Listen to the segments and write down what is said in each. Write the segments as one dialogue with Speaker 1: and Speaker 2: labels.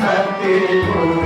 Speaker 1: सतगुरु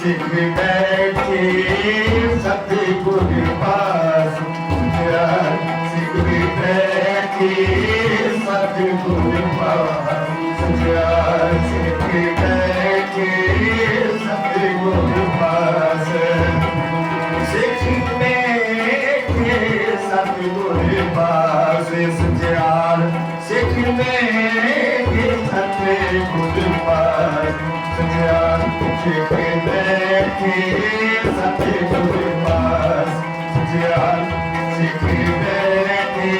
Speaker 1: सिख बैठे सतगुर पास सिख बैठे सतगुर पास सिख बैठे सतगुर पास सिख बैठे सतगुर पास सजार सिख बैठे सतगुर पास सजार Te prender que satisfaz mais diário de prender que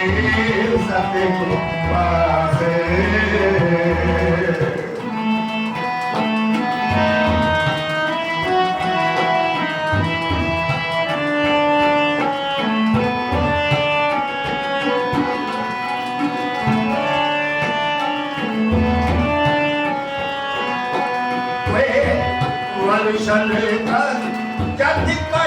Speaker 1: Shalvetan, Jatika.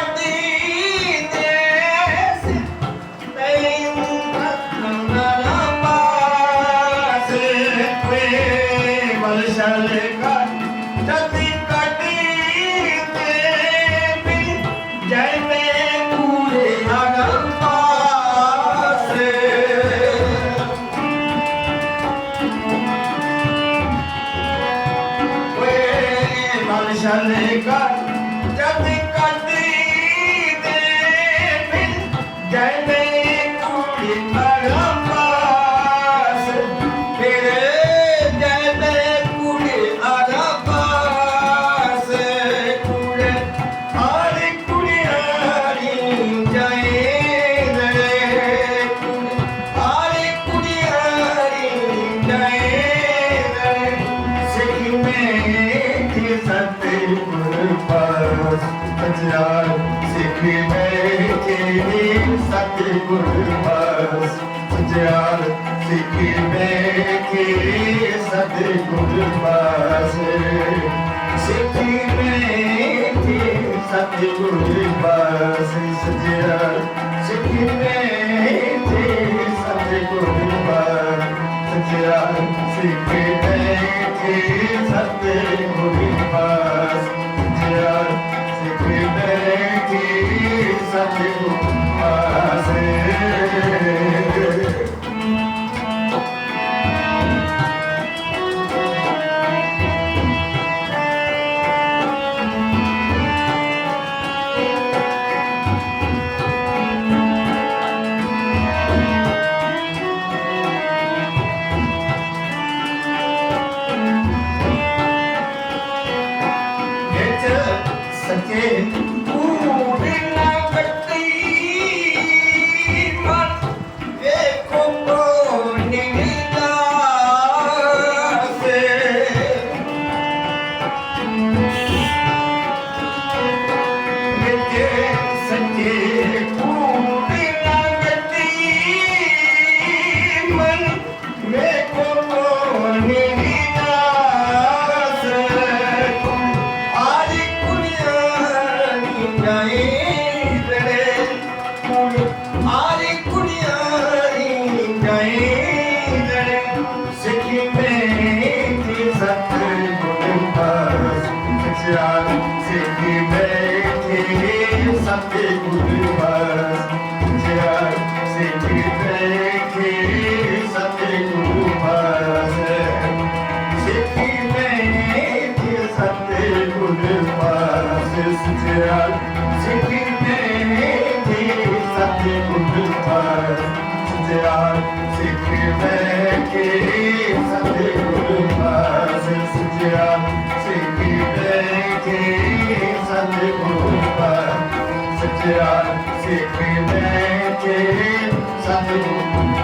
Speaker 1: Aleluya. ਪਾਸ ਸਚਿਆਰ ਸਿੱਖ ਬੈਠੇ ਸਤਿਗੁਰ ਪਾਸ ਸਚਿਆਰ ਸਿੱਖ ਬੈਠੇ ਸਤਿਗੁਰ ਪਾਸ ਸਿੱਖ ਬੈਠੇ ਸਤਿਗੁਰ ਪਾਸ ਸਚਿਆਰ ਸਿੱਖ ਬੈਠੇ ਸਤਿਗੁਰ ਪਾਸ ਸਚਿਆਰ ਸਿੱਖ ਬੈਠੇ ਸਤਿਗੁਰ ਪਾਸ ਸਚਿਆਰ Sempre terei que saber fazer. ਸਤੇ ਗੁਰ ਪਾਸ ਸਚਿਆਰ ਸਿੱਖੀ ਮੈਂ ਸਤੇ ਗੁਰ ਪਾਸ ਸਚਿਆਰ ਸਿੱਖੀ ਮੈਂ ਕਿ ਸਤੇ ਗੁਰ ਪਾਸ ਸਚਿਆਰ ਸਿੱਖੀ ਮੈਂ ਕਿ ਸਤੇ ਗੁਰ ਪਾਸ ਸਚਿਆਰ ਸਿੱਖੀ ਮੈਂ ਕਿ ਸਤੇ ਗੁਰ